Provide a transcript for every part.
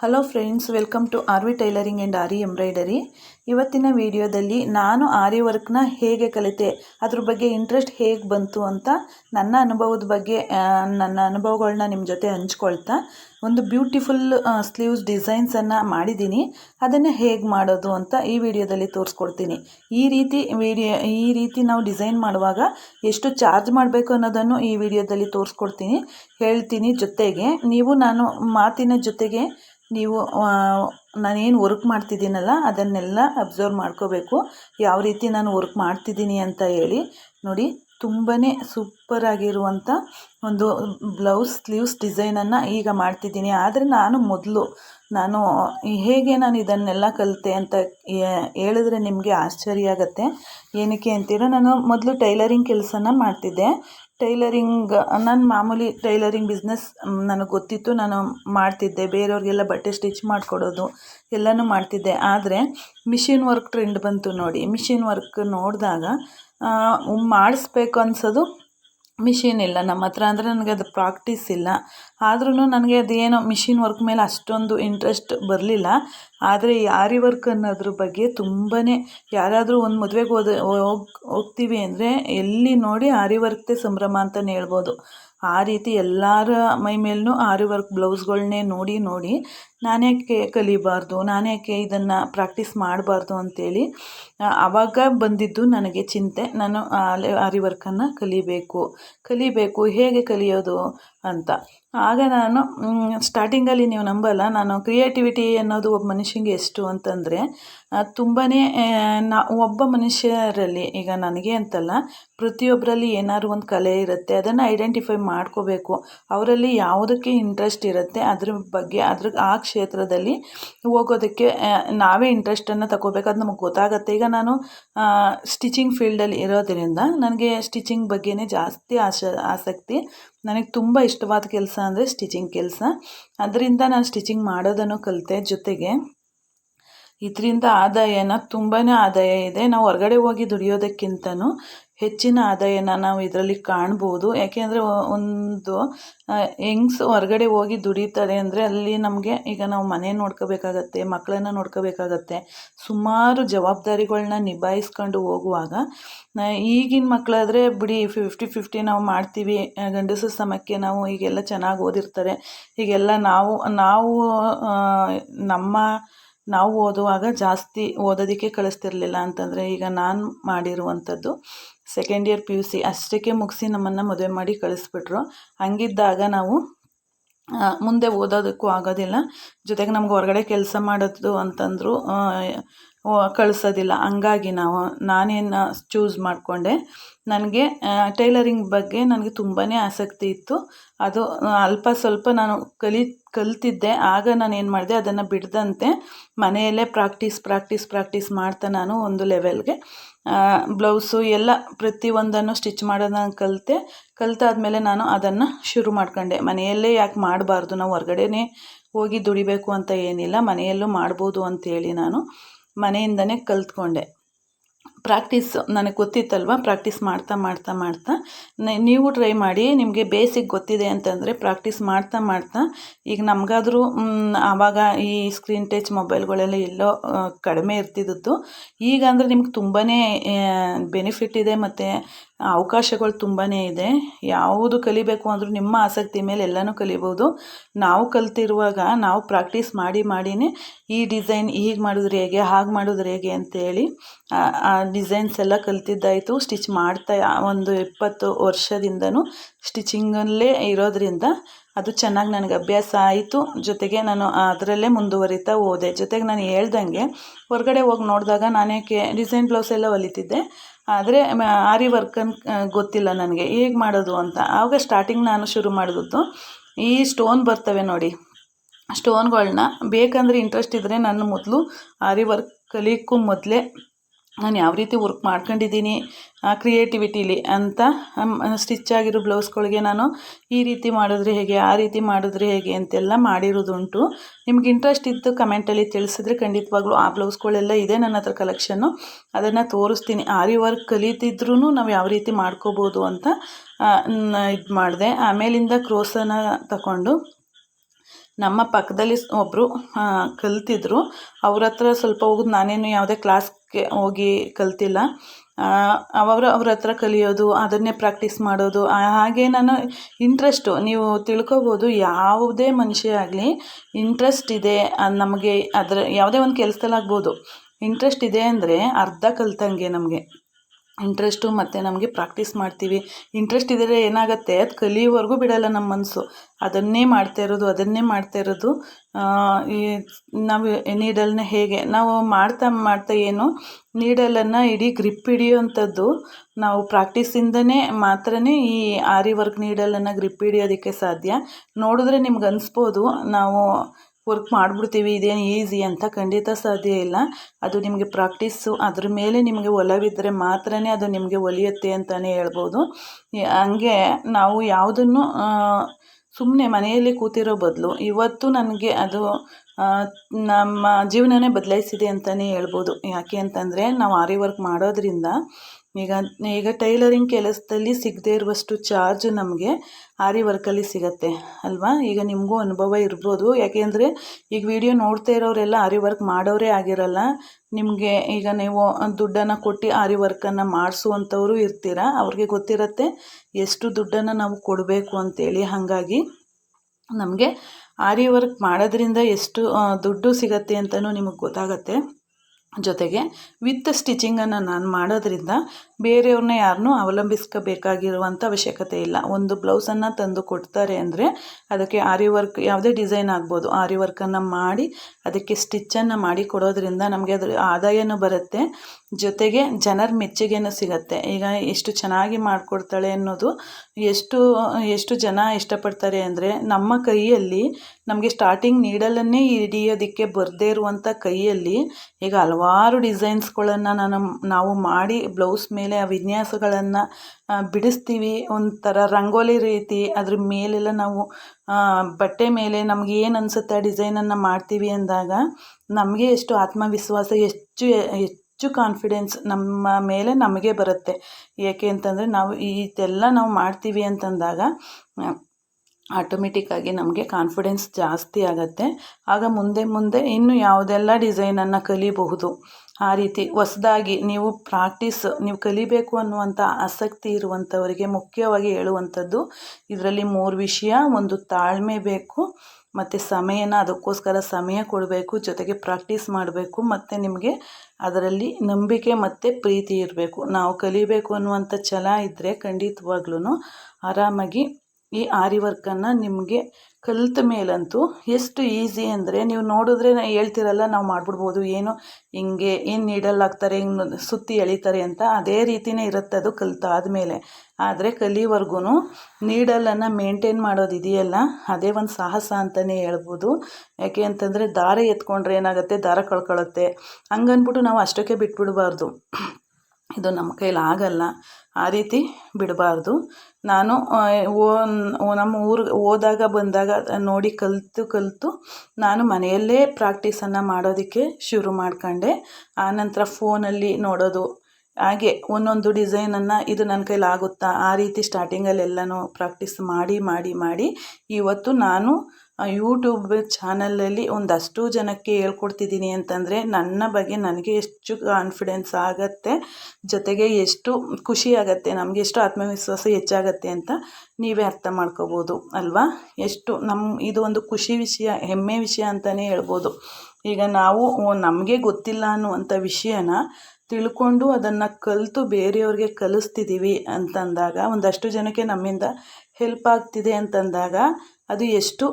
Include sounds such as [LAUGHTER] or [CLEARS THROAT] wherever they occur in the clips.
Hello friends welcome to R V tailoring and aari embroidery ಇವತ್ತಿನ ವಿಡಿಯೋದಲ್ಲಿ ನಾನು ಆರಿ ವರ್ಕ್ನ ಹೇಗೆ ಕಲಿತೆ, ಅದ್ರ ಬಗ್ಗೆ ಇಂಟ್ರೆಸ್ಟ್ ಹೇಗೆ ಬಂತು ಅಂತ ನನ್ನ ಅನುಭವದ ಬಗ್ಗೆ ನನ್ನ ಅನುಭವಗಳನ್ನ ನಿಮ್ಮ ಜೊತೆ ಹಂಚ್ಕೊಳ್ತಾ. ಒಂದು ಬ್ಯೂಟಿಫುಲ್ ಸ್ಲೀವ್ಸ್ ಡಿಸೈನ್ಸನ್ನು ಮಾಡಿದ್ದೀನಿ. ಅದನ್ನು ಹೇಗೆ ಮಾಡೋದು ಅಂತ ಈ ವಿಡಿಯೋದಲ್ಲಿ ತೋರಿಸ್ಕೊಡ್ತೀನಿ. ಈ ರೀತಿ ವಿಡಿಯೋ, ಈ ರೀತಿ ನಾವು ಡಿಸೈನ್ ಮಾಡುವಾಗ ಎಷ್ಟು ಚಾರ್ಜ್ ಮಾಡಬೇಕು ಅನ್ನೋದನ್ನು ಈ ವಿಡಿಯೋದಲ್ಲಿ ತೋರಿಸ್ಕೊಡ್ತೀನಿ. ಹೇಳ್ತೀನಿ ಜೊತೆಗೆ, ನೀವು ನಾನು ಮಾತಿನ ಜೊತೆಗೆ ನೀವು ನಾನೇನು ವರ್ಕ್ ಮಾಡ್ತಿದ್ದೀನಲ್ಲ, ಅದನ್ನೆಲ್ಲ ಅಬ್ಸರ್ವ್ ಮಾಡ್ಕೋಬೇಕು. ಯಾವ ರೀತಿ ನಾನು ವರ್ಕ್ ಮಾಡ್ತಿದ್ದೀನಿ ಅಂತ ಹೇಳಿ. ನೋಡಿ ತುಂಬಾ ಸೂಪರ್ ಆಗಿರುವಂಥ ಒಂದು ಬ್ಲೌಸ್, ಸ್ಲೀವ್ಸ್ ಡಿಸೈನನ್ನು ಈಗ ಮಾಡ್ತಿದ್ದೀನಿ. ಆದರೆ ನಾನು ಮೊದಲು, ನಾನು ಹೇಗೆ ನಾನು ಇದನ್ನೆಲ್ಲ ಕಲಿತೆ ಅಂತ ಹೇಳಿದ್ರೆ ನಿಮಗೆ ಆಶ್ಚರ್ಯ ಆಗುತ್ತೆ. ಏನಕ್ಕೆ ಅಂತೀರ, ನಾನು ಮೊದಲು ಟೈಲರಿಂಗ್ ಕೆಲಸನ ಮಾಡ್ತಿದ್ದೆ. ಟೈಲರಿಂಗ್, ನಾನು ಮಾಮೂಲಿ ಟೈಲರಿಂಗ್ ಬಿಸ್ನೆಸ್ ನನಗೆ ಗೊತ್ತಿತ್ತು. ನಾನು ಮಾಡ್ತಿದ್ದೆ. ಬೇರೆಯವ್ರಿಗೆಲ್ಲ ಬಟ್ಟೆ ಸ್ಟಿಚ್ ಮಾಡಿಕೊಡೋದು ಎಲ್ಲನೂ ಮಾಡ್ತಿದ್ದೆ. ಆದರೆ ಮಿಷಿನ್ ವರ್ಕ್ ಟ್ರೆಂಡ್ ಬಂತು ನೋಡಿ. ಮಿಷಿನ್ ವರ್ಕ್ ನೋಡಿದಾಗ ಮಾಡಿಸ್ಬೇಕು ಅನ್ಸೋದು ಮಿಷಿನ್ ಇಲ್ಲ. ನಮ್ಮ ಹತ್ರ ಅಂದರೆ ನನಗೆ ಅದು ಪ್ರಾಕ್ಟೀಸ್ ಇಲ್ಲ. ಆದ್ರೂ ನನಗೆ ಅದೇನೋ ಮಿಷಿನ್ ವರ್ಕ್ ಮೇಲೆ ಅಷ್ಟೊಂದು ಇಂಟ್ರೆಸ್ಟ್ ಬರಲಿಲ್ಲ. ಆದರೆ ಈ ಆರಿ ವರ್ಕ್ ಅನ್ನೋದ್ರ ಬಗ್ಗೆ ತುಂಬಾ ಯಾರಾದರೂ ಒಂದು ಮದುವೆಗೆ ಹೋದ, ಹೋಗ್, ಹೋಗ್ತೀವಿ ಅಂದರೆ ಎಲ್ಲಿ ನೋಡಿ ಆರಿ ವರ್ಕ್ದೇ ಸಂಭ್ರಮ ಅಂತಲೇ ಹೇಳ್ಬೋದು. ಆ ರೀತಿ ಎಲ್ಲರ ಮೈ ಮೇಲೂ ಆರಿ ವರ್ಕ್ ಬ್ಲೌಸ್ಗಳನ್ನೇ ನೋಡಿ ನೋಡಿ ನಾನೇಕೆ ಕಲಿಬಾರ್ದು ನಾನೇಕೆ ಇದನ್ನು ಪ್ರಾಕ್ಟೀಸ್ ಮಾಡಬಾರ್ದು ಅಂತೇಳಿ ಆ, ಆವಾಗ ಬಂದಿದ್ದು ನನಗೆ ಚಿಂತೆ. ನಾನು ಆರಿ ವರ್ಕನ್ನು ಕಲಿಬೇಕು. ಕಲಿಬೇಕು. ಹೇಗೆ ಕಲಿಯೋದು? ಅಂತ. ಆಗ ನಾನು ಸ್ಟಾರ್ಟಿಂಗಲ್ಲಿ ನೀವು ನಂಬಲ್ಲ, ನಾನು ಕ್ರಿಯೇಟಿವಿಟಿ ಅನ್ನೋದು ಒಬ್ಬ ಮನುಷ್ಯನಿಗೆ ಎಷ್ಟು ಅಂತಂದರೆ ತುಂಬಾ ನಾ, ಒಬ್ಬ ಮನುಷ್ಯರಲ್ಲಿ, ಈಗ ನನಗೆ ಅಂತಲ್ಲ ಪ್ರತಿಯೊಬ್ಬರಲ್ಲಿ ಏನಾದ್ರು ಒಂದು ಕಲೆ ಇರುತ್ತೆ, ಅದನ್ನು ಐಡೆಂಟಿಫೈ ಮಾಡ್ಕೋಬೇಕು. ಅವರಲ್ಲಿ ಯಾವುದಕ್ಕೆ ಇಂಟ್ರೆಸ್ಟ್ ಇರುತ್ತೆ, ಅದ್ರ ಬಗ್ಗೆ, ಅದ್ರ, ಆ ಕ್ಷೇತ್ರದಲ್ಲಿ ಹೋಗೋದಕ್ಕೆ ನಾವೇ ಇಂಟ್ರೆಸ್ಟನ್ನು ತಗೋಬೇಕು, ಅದು ನಮಗೆ ಗೊತ್ತಾಗುತ್ತೆ. ಈಗ ನಾನು ಸ್ಟಿಚಿಂಗ್ ಫೀಲ್ಡಲ್ಲಿ ಇರೋದರಿಂದ, ನನಗೆ ಸ್ಟಿಚಿಂಗ್ ಬಗ್ಗೆನೇ ಜಾಸ್ತಿ ಆಸ, ಆಸಕ್ತಿ ನನಗೆ ತುಂಬ ಇಷ್ಟವಾದ ಕೆಲಸ ಅಂದರೆ ಸ್ಟಿಚಿಂಗ್ ಕೆಲಸ. ಅದರಿಂದ ನಾನು ಸ್ಟಿಚಿಂಗ್ ಮಾಡೋದನ್ನು ಕಲಿತೆ ಜೊತೆಗೆ ಇದರಿಂದ ಆದಾಯನ ತುಂಬಾ ಆದಾಯ ಇದೆ. ನಾವು ಹೊರಗಡೆ ಹೋಗಿ ದುಡಿಯೋದಕ್ಕಿಂತನೂ ಹೆಚ್ಚಿನ ಆದಾಯನ ನಾವು ಇದರಲ್ಲಿ ಕಾಣ್ಬೋದು. ಯಾಕೆಂದರೆ ಒಂದು ಹೆಂಗ್ಸ್ ಹೊರಗಡೆ ಹೋಗಿ ದುಡಿತಾರೆ ಅಂದರೆ ಅಲ್ಲಿ ನಮಗೆ ಈಗ ನಾವು ಮನೆ ನೋಡ್ಕೋಬೇಕಾಗತ್ತೆ ಮಕ್ಕಳನ್ನ ನೋಡ್ಕೋಬೇಕಾಗತ್ತೆ, ಸುಮಾರು ಜವಾಬ್ದಾರಿಗಳನ್ನ ನಿಭಾಯಿಸ್ಕೊಂಡು ಹೋಗುವಾಗ ಈಗಿನ ಮಕ್ಕಳಾದರೆ ಬಿಡಿ ಫಿಫ್ಟಿ ಫಿಫ್ಟಿ ನಾವು ಮಾಡ್ತೀವಿ ಗಂಡಸ ಸಮಕ್ಕೆ ನಾವು ಈಗೆಲ್ಲ ಚೆನ್ನಾಗಿ ಓದಿರ್ತಾರೆ. ಹೀಗೆಲ್ಲ ನಾವು ನಾವು ನಮ್ಮ, ನಾವು ಓದುವಾಗ ಜಾಸ್ತಿ ಓದೋದಕ್ಕೆ ಕಳಿಸ್ತಿರ್ಲಿಲ್ಲ ಅಂತಂದರೆ ಈಗ ನಾನು ಮಾಡಿರುವಂಥದ್ದು second year P U C ಅಷ್ಟಕ್ಕೆ ಮುಗಿಸಿ ನಮ್ಮನ್ನು ಮದುವೆ ಮಾಡಿ ಕಳಿಸ್ಬಿಟ್ರು. ಹಂಗಿದ್ದಾಗ ನಾವು ಮುಂದೆ ಓದೋದಕ್ಕೂ ಆಗೋದಿಲ್ಲ. ಜೊತೆಗೆ ನಮ್ಗೆ ಹೊರಗಡೆ ಕೆಲಸ ಮಾಡೋದು ಅಂತಂದ್ರು ಕಳಿಸೋದಿಲ್ಲ. ಹಂಗಾಗಿ ನಾವು, ನಾನೇನು ಚೂಸ್ ಮಾಡಿಕೊಂಡೆ. ನನಗೆ ಟೈಲರಿಂಗ್ ಬಗ್ಗೆ ನನಗೆ ತುಂಬಾ ಆಸಕ್ತಿ ಇತ್ತು. ಅದು, ಅಲ್ಪ ಸ್ವಲ್ಪ ನಾನು ಕಲಿ, ಕಲ್ತಿದ್ದೆ. ಆಗ ನಾನು ಏನು ಮಾಡಿದೆ, ಅದನ್ನು ಬಿಡದಂತೆ ಮನೆಯಲ್ಲೇ ಪ್ರಾಕ್ಟೀಸ್ ಪ್ರಾಕ್ಟೀಸ್ ಪ್ರಾಕ್ಟೀಸ್ ಮಾಡ್ತಾ ನಾನು ಒಂದು ಲೆವೆಲ್ಗೆ ಬ್ಲೌಸು ಎಲ್ಲ ಪ್ರತಿಯೊಂದನ್ನು ಸ್ಟಿಚ್ ಮಾಡೋದನ್ನ ಕಲಿತೆ. ಕಲಿತಾದ್ಮೇಲೆ ನಾನು ಅದನ್ನು ಶುರು ಮಾಡ್ಕೊಂಡೆ. ಮನೆಯಲ್ಲೇ ಯಾಕೆ ಮಾಡಬಾರ್ದು? ನಾವು ಹೊರ್ಗಡೆನೇ ಹೋಗಿ ದುಡಿಬೇಕು ಅಂತ ಏನಿಲ್ಲ. ಮನೆಯಲ್ಲೂ ಮಾಡ್ಬೋದು ಅಂತೇಳಿ ನಾನು ಮನೆಯಿಂದನೇ ಕಲ್ತ್ಕೊಂಡೆ. ಪ್ರಾಕ್ಟೀಸ್ ನನಗೆ ಗೊತ್ತಿತ್ತಲ್ವ? ಪ್ರಾಕ್ಟೀಸ್ ಮಾಡ್ತಾ ಮಾಡ್ತಾ ಮಾಡ್ತಾ. ನೀವು ಟ್ರೈ ಮಾಡಿ, ನಿಮಗೆ ಬೇಸಿಕ್ ಗೊತ್ತಿದೆ ಅಂತಂದರೆ ಪ್ರಾಕ್ಟೀಸ್ ಮಾಡ್ತಾ ಮಾಡ್ತಾ. ಈಗ ನಮಗಾದರೂ ಆವಾಗ ಈ ಸ್ಕ್ರೀನ್ ಟಚ್ ಮೊಬೈಲ್ಗಳೆಲ್ಲ ಎಲ್ಲೋ ಕಡಿಮೆ ಇರ್ತಿದ್ದದ್ದು ಈಗ ಅಂದರೆ ನಿಮ್ಗೆ ತುಂಬಾ ಬೆನಿಫಿಟ್ ಇದೆ ಮತ್ತು ಅವಕಾಶಗಳು ತುಂಬಾ ಇದೆ. ಯಾವುದು ಕಲಿಬೇಕು ಅಂದರೂ ನಿಮ್ಮ ಆಸಕ್ತಿ ಮೇಲೆ ಎಲ್ಲನೂ ಕಲಿಬೋದು. ನಾವು ಕಲ್ತಿರುವಾಗ ನಾವು ಪ್ರಾಕ್ಟೀಸ್ ಮಾಡಿ ಮಾಡಿನೇ ಈ ಡಿಸೈನ್ ಹೀಗೆ ಮಾಡಿದ್ರೆ ಹೇಗೆ, ಹಾಗೆ ಮಾಡಿದ್ರೆ ಹೇಗೆ ಅಂತೇಳಿ ಆ- ಡಿಸೈನ್ಸ್ ಎಲ್ಲ ಕಲ್ತಿದ್ದಾಯಿತು. ಸ್ಟಿಚ್ ಮಾಡ್ತಾ, ಒಂದು ಇಪ್ಪತ್ತು ವರ್ಷದಿಂದನೂ ಸ್ಟಿಚಿಂಗಲ್ಲೇ ಇರೋದ್ರಿಂದ ಅದು ಚೆನ್ನಾಗಿ ನನಗೆ ಅಭ್ಯಾಸ ಆಯಿತು. ಜೊತೆಗೆ ನಾನು ಅದರಲ್ಲೇ ಮುಂದುವರಿತಾ ಹೋದೆ. ಜೊತೆಗೆ ನಾನು ಹೇಳ್ದಂಗೆ, ಹೊರಗಡೆ ಹೋಗಿ ನೋಡಿದಾಗ ನಾನೇಕೆ ಡಿಸೈನ್ ಬ್ಲೌಸ್ ಎಲ್ಲ ಹೊಲಿತಿದ್ದೆ. ಆದರೆ ಆರಿ ವರ್ಕ್ ಅನ್ ಗೊತ್ತಿಲ್ಲ ನನಗೆ. ಹೇಗೆ ಮಾಡೋದು ಅಂತ. ಆವಾಗ ಸ್ಟಾರ್ಟಿಂಗ್ ನಾನು ಶುರು ಮಾಡಿದ್ದು ಈ ಸ್ಟೋನ್ ಬರ್ತವೆ ನೋಡಿ. ಸ್ಟೋನ್ಗಳನ್ನ ಬೇಕಂದರೆ ಇಂಟ್ರೆಸ್ಟ್ ಇದ್ದರೆ ನಾನು ಮೊದಲು ಆರಿ ವರ್ಕ್ ಕಲಿಯೋಕ್ಕೂ ಮೊದಲೇ ನಾನು ಯಾವ ರೀತಿ ವರ್ಕ್ ಮಾಡ್ಕೊಂಡಿದ್ದೀನಿ ಕ್ರಿಯೇಟಿವಿಟಿಲಿ ಅಂತ ಸ್ಟಿಚ್ ಆಗಿರೋ ಬ್ಲೌಸ್ಗಳಿಗೆ ನಾನು ಈ ರೀತಿ ಮಾಡಿದ್ರೆ ಹೇಗೆ, ಆ ರೀತಿ ಮಾಡಿದ್ರೆ ಹೇಗೆ ಅಂತೆಲ್ಲ ಮಾಡಿರೋದುಂಟು ನಿಮ್ಗೆ ಇಂಟ್ರೆಸ್ಟ್ ಇದ್ದು ಕಮೆಂಟಲ್ಲಿ ತಿಳಿಸಿದ್ರೆ ಖಂಡಿತವಾಗ್ಲೂ ಆ ಬ್ಲೌಸ್ಗಳೆಲ್ಲ ಇದೆ ನನ್ನ ಹತ್ರ ಕಲೆಕ್ಷನ್ನು ಅದನ್ನು ತೋರಿಸ್ತೀನಿ. ಆರಿ ವರ್ಕ್ ಕಲಿತಿದ್ರೂ ನಾವು ಯಾವ ರೀತಿ ಮಾಡ್ಕೋಬೋದು ಅಂತ ಇದು ಮಾಡಿದೆ. ಆಮೇಲಿಂದ ಕ್ರೋಸನ್ನು ತಗೊಂಡು ನಮ್ಮ ಪಕ್ಕದಲ್ಲಿ ಒಬ್ಬರು ಕಲ್ತಿದ್ರು. ಅವ್ರ ಹತ್ರ ಸ್ವಲ್ಪ ಹೋಗೋದು ನಾನೇನು ಯಾವುದೇ ಕ್ಲಾಸ್ಗೆ ಹೋಗಿ ಕಲಿತಿಲ್ಲ. ಅವರು, ಅವ್ರ ಹತ್ರ ಕಲಿಯೋದು, ಅದನ್ನೇ ಪ್ರಾಕ್ಟೀಸ್ ಮಾಡೋದು ಹಾಗೆ ನಾನು ಇಂಟ್ರೆಸ್ಟು ನೀವು ತಿಳ್ಕೊಬೋದು, ಯಾವುದೇ ಮನುಷ್ಯ ಆಗಲಿ ಇಂಟ್ರೆಸ್ಟ್ ಇದೆ ನಮಗೆ ಅದರ, ಯಾವುದೇ ಒಂದು ಕೆಲಸದಲ್ಲಾಗ್ಬೋದು ಇಂಟ್ರೆಸ್ಟ್ ಇದೆ ಅಂದರೆ ಅರ್ಧ ಕಲ್ತಂಗೆ ನಮಗೆ. ಇಂಟ್ರೆಸ್ಟು ಮತ್ತು ನಮಗೆ ಪ್ರಾಕ್ಟೀಸ್ ಮಾಡ್ತೀವಿ. ಇಂಟ್ರೆಸ್ಟ್ ಇದ್ದರೆ ಏನಾಗುತ್ತೆ? ಅದು ಕಲಿಯೋವರೆಗೂ ಬಿಡೋಲ್ಲ ನಮ್ಮ ಮನಸ್ಸು ಅದನ್ನೇ ಮಾಡ್ತಾ ಇರೋದು, ಅದನ್ನೇ ಮಾಡ್ತಾ ಇರೋದು. ಈ ನಾವು ನೀಡಲ್ನ ಹೇಗೆ? ನಾವು ಮಾಡ್ತಾ ಮಾಡ್ತಾ ಏನು? ನೀಡಲನ್ನು ಇಡೀ ಗ್ರಿಪ್ ಹಿಡಿಯುವಂಥದ್ದು ನಾವು ಪ್ರಾಕ್ಟೀಸಿಂದನೇ ಮಾತ್ರನೇ ಈ ಆರಿ ವರ್ಕ್ ನೀಡಲನ್ನು ಗ್ರಿಪ್ ಹಿಡಿಯೋದಕ್ಕೆ ಸಾಧ್ಯ. ನೋಡಿದ್ರೆ ನಿಮ್ಗೆ ಅನಿಸ್ಬೋದು, ನಾವು ವರ್ಕ್ ಮಾಡಿಬಿಡ್ತೀವಿ, ಇದೇನು ಈಸಿ ಅಂತ ಖಂಡಿತ ಸಾಧ್ಯ ಇಲ್ಲ. ಅದು ನಿಮಗೆ ಪ್ರಾಕ್ಟೀಸು ಅದ್ರ ಮೇಲೆ ನಿಮಗೆ ಒಲವಿದ್ದರೆ ಮಾತ್ರನೇ ಅದು ನಿಮಗೆ ಒಲಿಯುತ್ತೆ ಅಂತಲೇ ಹೇಳ್ಬೋದು. ಹಂಗೆ ನಾವು ಯಾವುದನ್ನು ಸುಮ್ಮನೆ ಮನೆಯಲ್ಲಿ ಕೂತಿರೋ ಬದಲು ಇವತ್ತು ನನಗೆ ಅದು ನಮ್ಮ ಜೀವನನೇ ಬದಲಾಯಿಸಿದೆ ಅಂತಲೇ ಹೇಳ್ಬೋದು. ಯಾಕೆ ಅಂತಂದರೆ ನಾವು ಆರಿ ವರ್ಕ್ ಮಾಡೋದ್ರಿಂದ ಈಗ ಈಗ ಟೈಲರಿಂಗ್ ಕೆಲಸದಲ್ಲಿ ಸಿಗದೇ ಇರುವಷ್ಟು ಚಾರ್ಜ್ ನಮಗೆ ಆರಿ ವರ್ಕಲ್ಲಿ ಸಿಗತ್ತೆ, ಅಲ್ವಾ? ಈಗ ನಿಮಗೂ ಅನುಭವ ಇರ್ಬೋದು. ಯಾಕೆಂದರೆ ಈಗ ವಿಡಿಯೋ ನೋಡ್ತಾ ಇರೋರೆಲ್ಲ ಆರಿ ವರ್ಕ್ ಮಾಡೋರೇ ಆಗಿರಲ್ಲ. ನಿಮಗೆ ಈಗ ನೀವು ದುಡ್ಡನ್ನು ಕೊಟ್ಟು ಆರಿ ವರ್ಕನ್ನು ಮಾಡಿಸುವಂಥವ್ರು ಇರ್ತೀರ? ಅವ್ರಿಗೆ ಗೊತ್ತಿರತ್ತೆ ಎಷ್ಟು ದುಡ್ಡನ್ನು ನಾವು ಕೊಡಬೇಕು ಅಂತೇಳಿ. ಹಾಗಾಗಿ ನಮಗೆ ಆರಿ ವರ್ಕ್ ಮಾಡೋದ್ರಿಂದ ಎಷ್ಟು ದುಡ್ಡು ಸಿಗತ್ತೆ ಅಂತಲೂ ನಿಮಗೆ ಗೊತ್ತಾಗತ್ತೆ. ಜೊತೆಗೆ ವಿತ್ ಸ್ಟಿಚಿಂಗನ್ನು ನಾನು ಮಾಡೋದ್ರಿಂದ ಬೇರೆಯವ್ರನ್ನ ಯಾರನ್ನೂ ಅವಲಂಬಿಸ್ಕೋಬೇಕಾಗಿರುವಂಥ ಅವಶ್ಯಕತೆ ಇಲ್ಲ. ಒಂದು ಬ್ಲೌಸನ್ನು ತಂದು ಕೊಡ್ತಾರೆ ಅಂದರೆ ಅದಕ್ಕೆ ಆರಿ ವರ್ಕ್ ಯಾವುದೇ ಡಿಸೈನ್ ಆಗ್ಬೋದು. ಆರಿ ವರ್ಕನ್ನು ಮಾಡಿ ಅದಕ್ಕೆ ಸ್ಟಿಚ್ಚನ್ನು ಮಾಡಿ ಕೊಡೋದ್ರಿಂದ ನಮಗೆ ಅದ್ರ ಆದಾಯನೂ ಬರುತ್ತೆ. ಜೊತೆಗೆ ಜನರ ಮೆಚ್ಚುಗೆನೂ ಸಿಗುತ್ತೆ. ಈಗ ಎಷ್ಟು ಚೆನ್ನಾಗಿ ಮಾಡಿಕೊಡ್ತಾಳೆ ಅನ್ನೋದು ಎಷ್ಟು ಎಷ್ಟು ಜನ ಇಷ್ಟಪಡ್ತಾರೆ ಅಂದರೆ ನಮ್ಮ ಕೈಯಲ್ಲಿ ನಮಗೆ ಸ್ಟಾರ್ಟಿಂಗ್ ನೀಡಲನ್ನೇ ಹಿಡಿಯೋದಕ್ಕೆ ಬರದೇ ಇರುವಂಥ ಕೈಯಲ್ಲಿ ಈಗ ಹಲವಾರು ಡಿಸೈನ್ಸ್ಗಳನ್ನು ನಾನು, ನಾವು ಮಾಡಿ ಬ್ಲೌಸ್ ಮೇಲೆ ಆ ವಿನ್ಯಾಸಗಳನ್ನು ಬಿಡಿಸ್ತೀವಿ. ಒಂಥರ ರಂಗೋಲಿ ರೀತಿ, ಅದ್ರ ಮೇಲೆಲ್ಲ ನಾವು ಬಟ್ಟೆ ಮೇಲೆ ನಮ್ಗೆ ಏನು ಅನಿಸುತ್ತೆ ಆ ಡಿಸೈನನ್ನು ಮಾಡ್ತೀವಿ ಅಂದಾಗ, ನಮಗೆ ಎಷ್ಟು ಆತ್ಮವಿಶ್ವಾಸ, ಹೆಚ್ಚು ಹೆಚ್ಚು ಕಾನ್ಫಿಡೆನ್ಸ್ ನಮ್ಮ ಮೇಲೆ ನಮಗೆ ಬರುತ್ತೆ. ಏಕೆ ಅಂತಂದರೆ ನಾವು ಇದೆಲ್ಲ ನಾವು ಮಾಡ್ತೀವಿ ಅಂತಂದಾಗ ಆಟೋಮೆಟಿಕ್ಕಾಗಿ ನಮಗೆ ಕಾನ್ಫಿಡೆನ್ಸ್ ಜಾಸ್ತಿ ಆಗುತ್ತೆ. ಆಗ ಮುಂದೆ ಮುಂದೆ ಇನ್ನು ಯಾವುದೆಲ್ಲ ಡಿಸೈನನ್ನು ಕಲಿಬಹುದು ಆ ರೀತಿ ಹೊಸ್ದಾಗಿ ನೀವು ಪ್ರಾಕ್ಟೀಸ್, ನೀವು ಕಲಿಬೇಕು ಅನ್ನುವಂಥ ಆಸಕ್ತಿ ಇರುವಂಥವರಿಗೆ ಮುಖ್ಯವಾಗಿ ಹೇಳುವಂಥದ್ದು, ಇದರಲ್ಲಿ ಮೂರು ವಿಷಯ. ಒಂದು ತಾಳ್ಮೆ ಬೇಕು, ಮತ್ತು ಸಮಯನ, ಅದಕ್ಕೋಸ್ಕರ ಸಮಯ ಕೊಡಬೇಕು, ಜೊತೆಗೆ ಪ್ರಾಕ್ಟೀಸ್ ಮಾಡಬೇಕು, ಮತ್ತು ನಿಮಗೆ ಅದರಲ್ಲಿ ನಂಬಿಕೆ ಮತ್ತು ಪ್ರೀತಿ ಇರಬೇಕು. ನಾವು ಕಲಿಬೇಕು ಅನ್ನುವಂಥ ಛಲ ಇದ್ದರೆ ಖಂಡಿತವಾಗ್ಲೂ ಆರಾಮಾಗಿ ಈ ಆರಿ ವರ್ಕನ್ನು ನಿಮಗೆ ಕಲಿತ ಮೇಲಂತೂ ಎಷ್ಟು ಈಸಿ ಅಂದರೆ ನೀವು ನೋಡಿದ್ರೆ ಹೇಳ್ತಿರಲ್ಲ, ನಾವು ಮಾಡಿಬಿಡ್ಬೋದು, ಏನು ಹಿಂಗೆ ಏನು ನೀಡಲ್ ಹಾಕ್ತಾರೆ ಹಿಂಗೆ ಸುತ್ತಿ ಎಳಿತಾರೆ ಅಂತ ಅದೇ ರೀತಿಯೇ ಇರುತ್ತೆ ಅದು ಕಲಿತಾದ್ಮೇಲೆ ಆದರೆ ಕಲಿವರೆಗೂ ನೀಡಲನ್ನು ಮೇಂಟೈನ್ ಮಾಡೋದು ಇದೆಯಲ್ಲ, ಅದೇ ಒಂದು ಸಾಹಸ ಅಂತಲೇ ಹೇಳ್ಬೋದು. ಯಾಕೆ ಅಂತಂದರೆ ದಾರ ಎತ್ಕೊಂಡ್ರೆ ಏನಾಗುತ್ತೆ, ದಾರ ಕಳ್ಕೊಳ್ಳುತ್ತೆ ಹಂಗನ್ಬಿಟ್ಟು ನಾವು ಅಷ್ಟಕ್ಕೆ ಬಿಟ್ಬಿಡಬಾರ್ದು. ಇದು ನಮ್ಮ ಕೈಲಿ ಆಗಲ್ಲ, ಆ ರೀತಿ ಬಿಡಬಾರ್ದು. ನಾನು ಓ ನಮ್ಮ ಊರಿಗೆ ಹೋದಾಗ ಬಂದಾಗ ನೋಡಿ ಕಲಿತು ಕಲಿತು ನಾನು ಮನೆಯಲ್ಲೇ ಪ್ರಾಕ್ಟೀಸನ್ನು ಮಾಡೋದಕ್ಕೆ ಶುರು ಮಾಡ್ಕೊಂಡೆ. ಆನಂತರ ಫೋನಲ್ಲಿ ನೋಡೋದು, ಹಾಗೆ ಒಂದೊಂದು ಡಿಸೈನನ್ನು ಇದು ನನ್ನ ಕೈಲಿ ಆಗುತ್ತಾ, ಆ ರೀತಿ ಸ್ಟಾರ್ಟಿಂಗಲ್ಲೆಲ್ಲನೂ ಪ್ರಾಕ್ಟೀಸ್ ಮಾಡಿ ಮಾಡಿ ಮಾಡಿ ಇವತ್ತು ನಾನು ಯೂಟ್ಯೂಬ್ ಚಾನಲಲ್ಲಿ ಒಂದಷ್ಟು ಜನಕ್ಕೆ ಹೇಳ್ಕೊಡ್ತಿದ್ದೀನಿ ಅಂತಂದರೆ ನನ್ನ ಬಗ್ಗೆ ನನಗೆ ಎಷ್ಟು ಕಾನ್ಫಿಡೆನ್ಸ್ ಆಗುತ್ತೆ, ಜೊತೆಗೆ ಎಷ್ಟು ಖುಷಿ ಆಗುತ್ತೆ, ನಮಗೆ ಎಷ್ಟು ಆತ್ಮವಿಶ್ವಾಸ ಹೆಚ್ಚಾಗತ್ತೆ ಅಂತ ನೀವೇ ಅರ್ಥ ಮಾಡ್ಕೋಬೋದು ಅಲ್ವಾ? ಎಷ್ಟು ನಮ್ಮ ಇದು ಒಂದು ಖುಷಿ ವಿಷಯ, ಹೆಮ್ಮೆ ವಿಷಯ ಅಂತಲೇ ಹೇಳ್ಬೋದು. ಈಗ ನಾವು ನಮಗೆ ಗೊತ್ತಿಲ್ಲ ಅನ್ನುವಂಥ ವಿಷಯನ ತಿಳ್ಕೊಂಡು ಅದನ್ನು ಕಲಿತು ಬೇರೆಯವ್ರಿಗೆ ಕಲಿಸ್ತಿದ್ದೀವಿ ಅಂತಂದಾಗ, ಒಂದಷ್ಟು ಜನಕ್ಕೆ ನಮ್ಮಿಂದ ಹೆಲ್ಪ್ ಆಗ್ತಿದೆ ಅಂತಂದಾಗ ಅದು ಎಷ್ಟು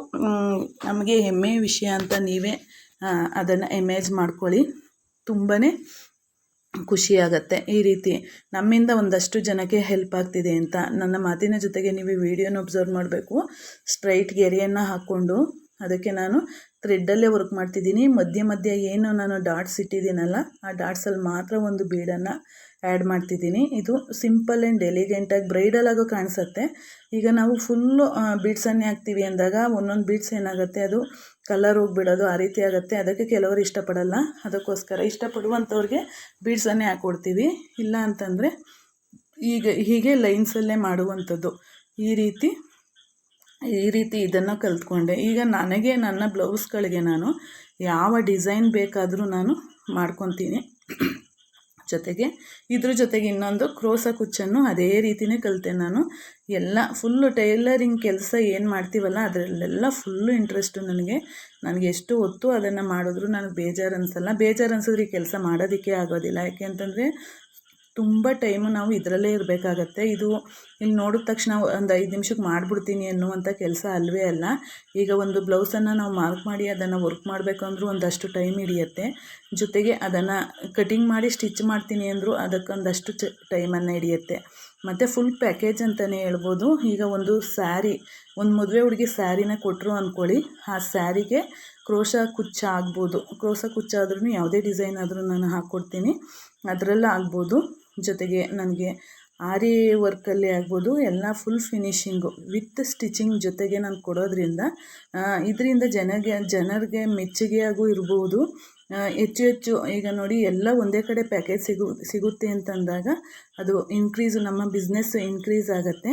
ನಮಗೆ ಹೆಮ್ಮೆಯ ವಿಷಯ ಅಂತ ನೀವೇ ಅದನ್ನು ಇಮೇಜ್ ಮಾಡ್ಕೊಳ್ಳಿ. ತುಂಬಾ ಖುಷಿಯಾಗತ್ತೆ. ಈ ರೀತಿ ನಮ್ಮಿಂದ ಒಂದಷ್ಟು ಜನಕ್ಕೆ ಹೆಲ್ಪ್ ಆಗ್ತಿದೆ ಅಂತ ನನ್ನ ಮಾತಿನ ಜೊತೆಗೆ ನೀವು ವಿಡಿಯೋನ ಒಬ್ಸರ್ವ್ ಮಾಡಬೇಕು. ಸ್ಟ್ರೈಟ್ ಗೆರೆಯನ್ನು ಹಾಕ್ಕೊಂಡು ಅದಕ್ಕೆ ನಾನು ಥ್ರೆಡ್ಡಲ್ಲೇ ವರ್ಕ್ ಮಾಡ್ತಿದ್ದೀನಿ. ಮಧ್ಯೆ ಮಧ್ಯೆ ಏನು ನಾನು ಡಾಟ್ಸ್ ಇಟ್ಟಿದ್ದೀನಲ್ಲ, ಆ ಡಾಟ್ಸಲ್ಲಿ ಮಾತ್ರ ಒಂದು ಬೀಡನ್ನು ಆ್ಯಡ್ ಮಾಡ್ತಿದ್ದೀನಿ. ಇದು ಸಿಂಪಲ್ ಆ್ಯಂಡ್ ಎಲಿಗೆಂಟಾಗಿ ಬ್ರೈಡಲ್ ಆಗೋ ಕಾಣಿಸುತ್ತೆ. ಈಗ ನಾವು ಫುಲ್ಲು ಬೀಡ್ಸನ್ನೇ ಹಾಕ್ತೀವಿ ಅಂದಾಗ ಒಂದೊಂದು ಬೀಡ್ಸ್ ಏನಾಗುತ್ತೆ? ಅದು ಕಲರ್ ಹೋಗಿಬಿಡೋದು, ಆ ರೀತಿ ಆಗುತ್ತೆ. ಅದಕ್ಕೆ ಕೆಲವರು ಇಷ್ಟಪಡಲ್ಲ. ಅದಕ್ಕೋಸ್ಕರ ಇಷ್ಟಪಡುವಂಥವ್ರಿಗೆ ಬೀಡ್ಸನ್ನೇ ಹಾಕ್ಕೊಡ್ತೀವಿ ಇಲ್ಲ ಅಂತಂದರೆ ಈಗ ಹೀಗೆ ಲೈನ್ಸಲ್ಲೇ ಮಾಡುವಂಥದ್ದು. ಈ ರೀತಿ ಈ ರೀತಿ ಇದನ್ನು ಕಲ್ತ್ಕೊಂಡೆ. ಈಗ ನನಗೆ, ನನ್ನ ಬ್ಲೌಸ್ಗಳಿಗೆ ನಾನು ಯಾವ ಡಿಸೈನ್ ಬೇಕಾದರೂ ನಾನು ಮಾಡ್ಕೊತೀನಿ. ಜೊತೆಗೆ ಇದ್ರ ಜೊತೆಗೆ ಇನ್ನೊಂದು ಕ್ರೋಸ ಕುಚ್ಚನ್ನು ಅದೇ ರೀತಿಯೇ ಕಲಿತೆ ನಾನು. ಎಲ್ಲ ಫುಲ್ಲು ಟೈಲರಿಂಗ್ ಕೆಲಸ ಏನು ಮಾಡ್ತೀವಲ್ಲ ಅದರಲ್ಲೆಲ್ಲ ಫುಲ್ಲು ಇಂಟ್ರೆಸ್ಟು ನನಗೆ. ನನಗೆ ಎಷ್ಟು ಹೊತ್ತು ಅದನ್ನು ಮಾಡಿದ್ರು ನನಗೆ ಬೇಜಾರು ಅನಿಸಲ್ಲ. ಬೇಜಾರು ಅನಿಸಿದ್ರೆ ಈ ಕೆಲಸ ಮಾಡೋದಕ್ಕೆ ಆಗೋದಿಲ್ಲ. ಯಾಕೆ ಅಂತಂದರೆ ತುಂಬ ಟೈಮು ನಾವು ಇದರಲ್ಲೇ ಇರಬೇಕಾಗತ್ತೆ. ಇದು ಇಲ್ಲಿ ನೋಡಿದ ತಕ್ಷಣ ಒಂದು ಐದು ನಿಮಿಷಕ್ಕೆ ಮಾಡಿಬಿಡ್ತೀನಿ ಅನ್ನುವಂಥ ಕೆಲಸ ಅಲ್ಲವೇ ಅಲ್ಲ. ಈಗ ಒಂದು ಬ್ಲೌಸನ್ನು ನಾವು ಮಾರ್ಕ್ ಮಾಡಿ ಅದನ್ನು ವರ್ಕ್ ಮಾಡಬೇಕು ಅಂದರೂ ಒಂದಷ್ಟು ಟೈಮ್ ಹಿಡಿಯುತ್ತೆ. ಜೊತೆಗೆ ಅದನ್ನು ಕಟಿಂಗ್ ಮಾಡಿ ಸ್ಟಿಚ್ ಮಾಡ್ತೀನಿ ಅಂದರೂ ಅದಕ್ಕೊಂದಷ್ಟು ಚ ಟೈಮನ್ನು ಹಿಡಿಯುತ್ತೆ. ಮತ್ತು ಫುಲ್ ಪ್ಯಾಕೇಜ್ ಅಂತಲೇ ಹೇಳ್ಬೋದು. ಈಗ ಒಂದು ಸ್ಯಾರಿ ಒಂದು ಮದುವೆ ಹುಡುಗಿ ಸ್ಯಾರಿನ ಕೊಟ್ಟರು ಅಂದ್ಕೊಳ್ಳಿ ಆ ಸ್ಯಾರಿಗೆ ಕ್ರೋಶ ಕುಚ್ಚ ಆಗ್ಬೋದು. ಕ್ರೋಶ ಕುಚ್ಚ ಆದ್ರೂ ಯಾವುದೇ ಡಿಸೈನ್ ಆದರೂ ನಾನು ಹಾಕ್ಕೊಡ್ತೀನಿ ಅದರಲ್ಲೂ ಆಗ್ಬೋದು. ಜೊತೆಗೆ ನನಗೆ ಆರಿ ವರ್ಕಲ್ಲಿ ಆಗ್ಬೋದು, ಎಲ್ಲ ಫುಲ್ ಫಿನಿಶಿಂಗು ವಿತ್ ಸ್ಟಿಚಿಂಗ್ ಜೊತೆಗೆ ನಾನು ಕೊಡೋದ್ರಿಂದ ಇದರಿಂದ ಜನಗೆ, ಜನರಿಗೆ ಮೆಚ್ಚುಗೆಯಾಗೂ ಇರ್ಬೋದು. ಹೆಚ್ಚು ಹೆಚ್ಚು ಈಗ ನೋಡಿ ಎಲ್ಲ ಒಂದೇ ಕಡೆ ಪ್ಯಾಕೇಜ್ ಸಿಗು, ಸಿಗುತ್ತೆ ಅಂತಂದಾಗ ಅದು ಇನ್ಕ್ರೀಸು ನಮ್ಮ ಬಿಸ್ನೆಸ್ ಇನ್ಕ್ರೀಸ್ ಆಗುತ್ತೆ.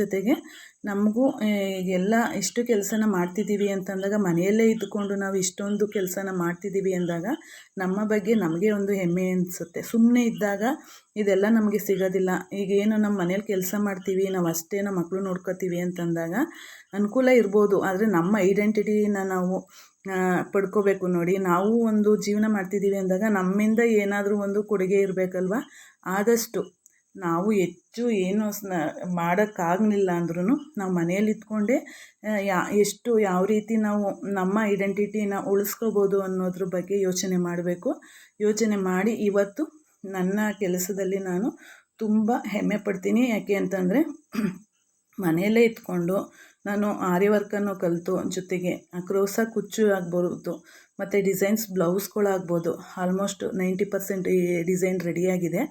ಜೊತೆಗೆ ನಮಗೂ ಎಲ್ಲ ಇಷ್ಟು ಕೆಲಸನ ಮಾಡ್ತಿದ್ದೀವಿ ಅಂತಂದಾಗ ಮನೆಯಲ್ಲೇ ಇದ್ದುಕೊಂಡು ನಾವು ಇಷ್ಟೊಂದು ಕೆಲಸನ ಮಾಡ್ತಿದ್ದೀವಿ ಅಂದಾಗ ನಮ್ಮ ಬಗ್ಗೆ ನಮಗೆ ಒಂದು ಹೆಮ್ಮೆ ಅನಿಸುತ್ತೆ. ಸುಮ್ಮನೆ ಇದ್ದಾಗ ಇದೆಲ್ಲ ನಮಗೆ ಸಿಗೋದಿಲ್ಲ. ಈಗ ಏನು ನಮ್ಮ ಮನೇಲಿ ಕೆಲಸ ಮಾಡ್ತೀವಿ, ನಾವು ಅಷ್ಟೇ ನಮ್ಮ ಮಕ್ಕಳು ನೋಡ್ಕೋತೀವಿ ಅಂತಂದಾಗ ಅನುಕೂಲ ಇರ್ಬೋದು. ಆದರೆ ನಮ್ಮ ಐಡೆಂಟಿಟಿನ ನಾವು ಪಡ್ಕೋಬೇಕು ನೋಡಿ. ನಾವು ಒಂದು ಜೀವನ ಮಾಡ್ತಿದ್ದೀವಿ ಅಂದಾಗ ನಮ್ಮಿಂದ ಏನಾದರೂ ಒಂದು ಕೊಡುಗೆ ಇರಬೇಕಲ್ವ? ಆದಷ್ಟು. ನಾವು ಹೆಚ್ಚು ಏನು ಸ್ನ, ಮಾಡೋಕ್ಕಾಗಲಿಲ್ಲ ಅಂದ್ರೂ ನಾವು ಮನೇಲಿ ಇದ್ಕೊಂಡೇ ಯಾ, ಎಷ್ಟು ಯಾವ ರೀತಿ ನಾವು ನಮ್ಮ ಐಡೆಂಟಿಟಿನ ಉಳಿಸ್ಕೋಬೋದು ಅನ್ನೋದ್ರ ಬಗ್ಗೆ ಯೋಚನೆ ಮಾಡಬೇಕು. ಯೋಚನೆ ಮಾಡಿ ಇವತ್ತು ನನ್ನ ಕೆಲಸದಲ್ಲಿ ನಾನು ತುಂಬ ಹೆಮ್ಮೆ ಪಡ್ತೀನಿ. ಯಾಕೆ ಅಂತಂದರೆ [CLEARS THROAT] ಮನೆಯಲ್ಲೇ ಇದ್ಕೊಂಡು ನಾನು ಆರಿ ವರ್ಕನ್ನು ಕಲಿತು, ಜೊತೆಗೆ ಕ್ರೋಸ ಕುಚ್ಚು ಆಗ್ಬೋದು, ಮತ್ತು ಡಿಸೈನ್ಸ್ ಬ್ಲೌಸ್ಗಳಾಗ್ಬೋದು ಆಲ್ಮೋಸ್ಟ್ ನೈಂಟಿ ಪರ್ಸೆಂಟ್ ಈ ಡಿಸೈನ್ ರೆಡಿಯಾಗಿದೆ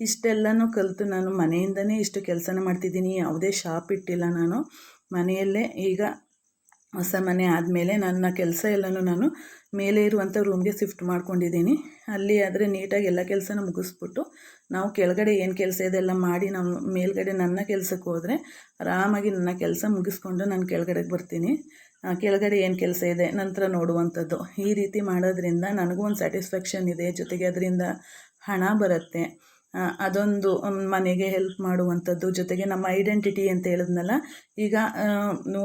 ಇಷ್ಟೆಲ್ಲನೂ ಕಲಿತು ನಾನು ಮನೆಯಿಂದನೇ ಇಷ್ಟು ಕೆಲಸನ ಮಾಡ್ತಿದ್ದೀನಿ, ಯಾವುದೇ ಶಾಪ್ ಇಟ್ಟಿಲ್ಲ ನಾನು. ಮನೆಯಲ್ಲೇ ಈಗ ಹೊಸ ಮನೆ ಆದಮೇಲೆ ನನ್ನ ಕೆಲಸ ಎಲ್ಲನೂ ನಾನು ಮೇಲೆ ಇರುವಂಥ ರೂಮ್ಗೆ ಶಿಫ್ಟ್ ಮಾಡ್ಕೊಂಡಿದ್ದೀನಿ. ಅಲ್ಲಿ ಆದರೆ ನೀಟಾಗಿ ಎಲ್ಲ ಕೆಲಸನ ಮುಗಿಸ್ಬಿಟ್ಟು ನಾವು ಕೆಳಗಡೆ ಏನು ಕೆಲಸ ಇದೆಲ್ಲ ಮಾಡಿ ನಾವು ಮೇಲ್ಗಡೆ ನನ್ನ ಕೆಲಸಕ್ಕೆ ಹೋದರೆ ಆರಾಮಾಗಿ ನನ್ನ ಕೆಲಸ ಮುಗಿಸ್ಕೊಂಡು ನಾನು ಕೆಳಗಡೆಗೆ ಬರ್ತೀನಿ. ಕೆಳಗಡೆ ಏನು ಕೆಲಸ ಇದೆ ನಂತರ ನೋಡುವಂಥದ್ದು. ಈ ರೀತಿ ಮಾಡೋದ್ರಿಂದ ನನಗೂ ಒಂದು ಸ್ಯಾಟಿಸ್ಫ್ಯಾಕ್ಷನ್ ಇದೆ. ಜೊತೆಗೆ ಅದರಿಂದ ಹಣ ಬರುತ್ತೆ. ಅದೊಂದು ಮನೆಗೆ ಹೆಲ್ಪ್ ಮಾಡುವಂಥದ್ದು, ಜೊತೆಗೆ ನಮ್ಮ ಐಡೆಂಟಿಟಿ ಅಂತ ಹೇಳಿದ್ನಲ್ಲ, ಈಗ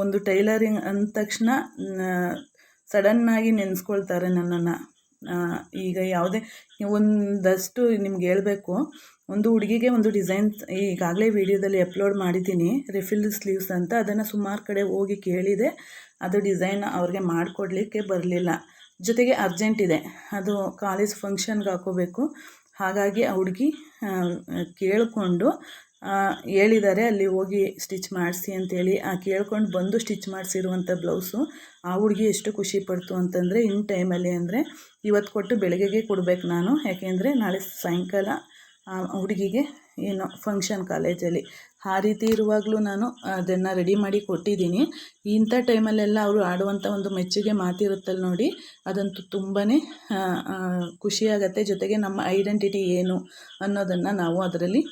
ಒಂದು ಟೈಲರಿಂಗ್ ಅಂದ ತಕ್ಷಣ ಸಡನ್ನಾಗಿ ನೆನೆಸ್ಕೊಳ್ತಾರೆ ನನ್ನನ್ನು. ಈಗ ಯಾವುದೇ ಒಂದಷ್ಟು ನಿಮ್ಗೆ ಹೇಳಬೇಕು, ಒಂದು ಹುಡುಗಿಗೆ ಒಂದು ಡಿಸೈನ್ ಈಗಾಗಲೇ ವಿಡಿಯೋದಲ್ಲಿ ಅಪ್ಲೋಡ್ ಮಾಡಿದ್ದೀನಿ ರಿಫಿಲ್ ಸ್ಲೀವ್ಸ್ ಅಂತ, ಅದನ್ನು ಸುಮಾರು ಕಡೆ ಹೋಗಿ ಕೇಳಿದೆ, ಅದು ಡಿಸೈನ್ ಅವ್ರಿಗೆ ಮಾಡಿಕೊಡ್ಲಿಕ್ಕೆ ಬರಲಿಲ್ಲ. ಜೊತೆಗೆ ಅರ್ಜೆಂಟ್ ಇದೆ, ಅದು ಕಾಲೇಜ್ ಫಂಕ್ಷನ್ಗೆ ಹಾಕೋಬೇಕು. ಹಾಗಾಗಿ ಆ ಹುಡುಗಿ ಕೇಳಿಕೊಂಡು ಹೇಳಿದ್ದಾರೆ ಅಲ್ಲಿ ಹೋಗಿ ಸ್ಟಿಚ್ ಮಾಡಿಸಿ ಅಂತೇಳಿ. ಆ, ಕೇಳ್ಕೊಂಡು ಬಂದು ಸ್ಟಿಚ್ ಮಾಡಿಸಿರುವಂಥ ಬ್ಲೌಸು ಆ ಹುಡುಗಿ ಎಷ್ಟು ಖುಷಿ ಪಡ್ತು ಅಂತಂದರೆ, ಇನ್ ಟೈಮಲ್ಲಿ ಅಂದರೆ ಇವತ್ತು ಕೊಟ್ಟು ಬೆಳಗ್ಗೆಗೆ ಕೊಡಬೇಕು ನಾನು. ಯಾಕೆಂದರೆ ನಾಳೆ ಸಾಯಂಕಾಲ ಆ, ಹುಡುಗಿಗೆ ಏನು ಫಂಕ್ಷನ್ ಕಾಲೇಜಲ್ಲಿ ಆ ರೀತಿ ಇರುವಾಗಲೂ ನಾನು ಅದನ್ನು ರೆಡಿ ಮಾಡಿ ಕೊಟ್ಟಿದ್ದೀನಿ. ಇಂಥ ಟೈಮಲ್ಲೆಲ್ಲ ಅವರು ಆಡುವಂಥ ಒಂದು ಮೆಚ್ಚುಗೆ ಮಾತಿರುತ್ತಲ್ಲ ನೋಡಿ, ಅದಂತೂ ತುಂಬಾ ಖುಷಿಯಾಗತ್ತೆ ಜೊತೆಗೆ ನಮ್ಮ ಐಡೆಂಟಿಟಿ ಏನು ಅನ್ನೋದನ್ನು ನಾವು ಅದರಲ್ಲಿ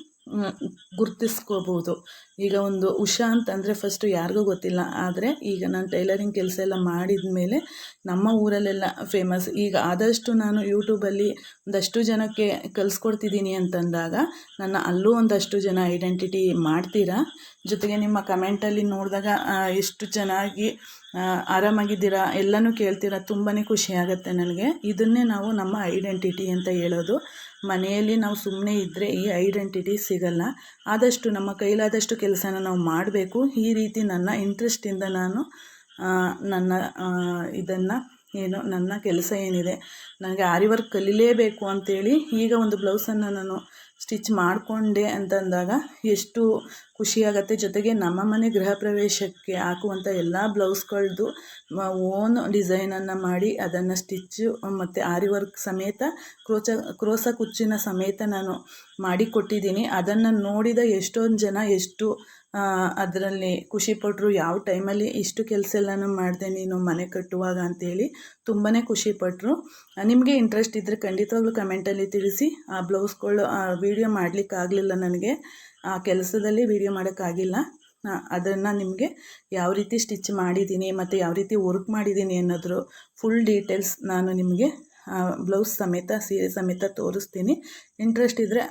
ಗುರ್ತಿಸ್ಕೋಬೋದು. ಈಗ ಒಂದು ಉಷಾ ಅಂತಂದರೆ ಫಸ್ಟು ಯಾರಿಗೂ ಗೊತ್ತಿಲ್ಲ. ಆದರೆ ಈಗ ನಾನು ಟೈಲರಿಂಗ್ ಕೆಲಸ ಎಲ್ಲ ಮಾಡಿದ ಮೇಲೆ ನಮ್ಮ ಊರಲ್ಲೆಲ್ಲ ಫೇಮಸ್ ಈಗ ಆದಷ್ಟು ನಾನು ಯೂಟ್ಯೂಬಲ್ಲಿ ಒಂದಷ್ಟು ಜನಕ್ಕೆ ಕಲಿಸ್ಕೊಡ್ತಿದ್ದೀನಿ ಅಂತಂದಾಗ ನನ್ನ ಅಲ್ಲೂ ಒಂದಷ್ಟು ಜನ ಐಡೆಂಟಿಟಿ ಮಾಡ್ತೀರಾ? ಜೊತೆಗೆ ನಿಮ್ಮ ಕಮೆಂಟಲ್ಲಿ ನೋಡಿದಾಗ ಎಷ್ಟು ಚೆನ್ನಾಗಿ ಆರಾಮಾಗಿದ್ದೀರಾ ಎಲ್ಲನೂ ಕೇಳ್ತೀರಾ. ತುಂಬಾ ಖುಷಿ ಆಗುತ್ತೆ ನನಗೆ. ಇದನ್ನೇ ನಾವು ನಮ್ಮ ಐಡೆಂಟಿಟಿ ಅಂತ ಹೇಳೋದು. ಮನೆಯಲ್ಲಿ ನಾವು ಸುಮ್ಮನೆ ಇದ್ದರೆ ಈ ಐಡೆಂಟಿಟಿ ಸಿಗಲ್ಲ. ಆದಷ್ಟು ನಮ್ಮ ಕೈಲಾದಷ್ಟು ಕೆಲಸನ ನಾವು ಮಾಡಬೇಕು. ಈ ರೀತಿ ನನ್ನ ಇಂಟ್ರೆಸ್ಟಿಂದ ನಾನು ನನ್ನ ಇದನ್ನು ಏನು ನನ್ನ ಕೆಲಸ ಏನಿದೆ ನನಗೆ ಆರಿ ವರ್ಕ್ ಕಲೀಲೇಬೇಕು ಅಂತೇಳಿ ಈಗ ಒಂದು ಬ್ಲೌಸನ್ನು ನಾನು ಸ್ಟಿಚ್ ಮಾಡಿಕೊಂಡೆ ಅಂತಂದಾಗ ಎಷ್ಟು ಖುಷಿಯಾಗತ್ತೆ. ಜೊತೆಗೆ ನಮ್ಮ ಮನೆ ಗೃಹ ಪ್ರವೇಶಕ್ಕೆ ಹಾಕುವಂಥ ಎಲ್ಲ ಬ್ಲೌಸ್ಗಳದ್ದು ಓನ್ ಡಿಸೈನನ್ನು ಮಾಡಿ ಅದನ್ನು ಸ್ಟಿಚ್ಚು ಮತ್ತು ಆರಿ ವರ್ಕ್ ಸಮೇತ, ಕ್ರೋಚ ಕ್ರೋಸ ಕುಚ್ಚಿನ ಸಮೇತ ನಾನು ಮಾಡಿ ಕೊಟ್ಟಿದ್ದೀನಿ ಅದನ್ನು ನೋಡಿದ ಎಷ್ಟೊಂದು ಜನ ಎಷ್ಟು ಅದರಲ್ಲಿ ಖುಷಿಪಟ್ಟರು ಯಾವ ಟೈಮಲ್ಲಿ ಇಷ್ಟು ಕೆಲಸ ಎಲ್ಲನೂ ಮಾಡಿದೆ ನೀನು ಮನೆ ಕಟ್ಟುವಾಗ? ಅಂತೇಳಿ ತುಂಬಾ ಖುಷಿಪಟ್ಟರು ನಿಮಗೆ ಇಂಟ್ರೆಸ್ಟ್ ಇದ್ದರೆ ಖಂಡಿತವಾಗ್ಲೂ ಕಮೆಂಟಲ್ಲಿ ತಿಳಿಸಿ. ಆ, ಬ್ಲೌಸ್ಗಳು ವೀಡಿಯೋ ಮಾಡಲಿಕ್ಕಾಗಲಿಲ್ಲ ನನಗೆ. ಆ, ಕೆಲಸದಲ್ಲಿ ವೀಡಿಯೋ ಮಾಡೋಕ್ಕಾಗಿಲ್ಲ ಅದನ್ನು ನಿಮಗೆ ಯಾವ ರೀತಿ ಸ್ಟಿಚ್ ಮಾಡಿದ್ದೀನಿ ಮತ್ತು ಯಾವ ರೀತಿ ವರ್ಕ್ ಮಾಡಿದ್ದೀನಿ ಅನ್ನೋದ್ರ ಫುಲ್ ಡೀಟೇಲ್ಸ್ ನಾನು ನಿಮಗೆ ಬ್ಲೌಸ್ ಸಮೇತ, ಸೀರೆ ಸಮೇತ ತೋರಿಸ್ತೀನಿ. ಇಂಟ್ರೆಸ್ಟ್ ಇದ್ದರೆ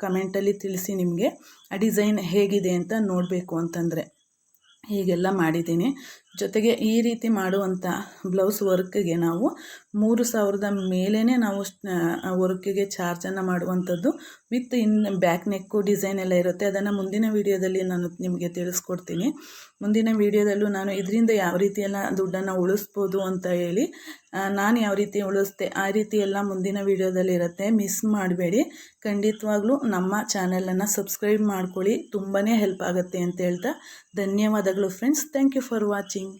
ಕಮೆಂಟಲ್ಲಿ ತಿಳಿಸಿ ನಿಮಗೆ. ಆ ಡಿಸೈನ್ ಹೇಗಿದೆ ಅಂತ ನೋಡಬೇಕು ಅಂತಂದರೆ. ಹೀಗೆಲ್ಲ ಮಾಡಿದ್ದೀನಿ. ಜೊತೆಗೆ ಈ ರೀತಿ ಮಾಡುವಂಥ ಬ್ಲೌಸ್ ವರ್ಕ್ಗೆ ನಾವು ಮೂರು ಸಾವಿರದ ಮೇಲೇ ನಾವು ವರ್ಕ್ಗೆ ಚಾರ್ಜನ್ನು ಮಾಡುವಂಥದ್ದು with in back neck design ಎಲ್ಲ ಇರುತ್ತೆ. ಅದನ್ನು ಮುಂದಿನ ವೀಡಿಯೋದಲ್ಲಿ ನಾನು ನಿಮಗೆ ತಿಳಿಸ್ಕೊಡ್ತೀನಿ. ಮುಂದಿನ ವೀಡಿಯೋದಲ್ಲೂ ನಾನು ಇದರಿಂದ ಯಾವ ರೀತಿಯೆಲ್ಲ ದುಡ್ಡನ್ನು ಉಳಿಸ್ಬೋದು ಅಂತ ಹೇಳಿ ನಾನು ಯಾವ ರೀತಿ ಉಳಿಸ್ತೆ ಆ ರೀತಿ ಎಲ್ಲ ಮುಂದಿನ ವೀಡಿಯೋದಲ್ಲಿ ಇರುತ್ತೆ. ಮಿಸ್ ಮಾಡಬೇಡಿ. ಖಂಡಿತವಾಗ್ಲೂ ನಮ್ಮ ಚಾನಲನ್ನು ಸಬ್ಸ್ಕ್ರೈಬ್ ಮಾಡ್ಕೊಳ್ಳಿ. ತುಂಬಾ ಹೆಲ್ಪ್ ಆಗುತ್ತೆ ಅಂತ ಹೇಳ್ತಾ ಧನ್ಯವಾದಗಳು friends. Thank you for watching.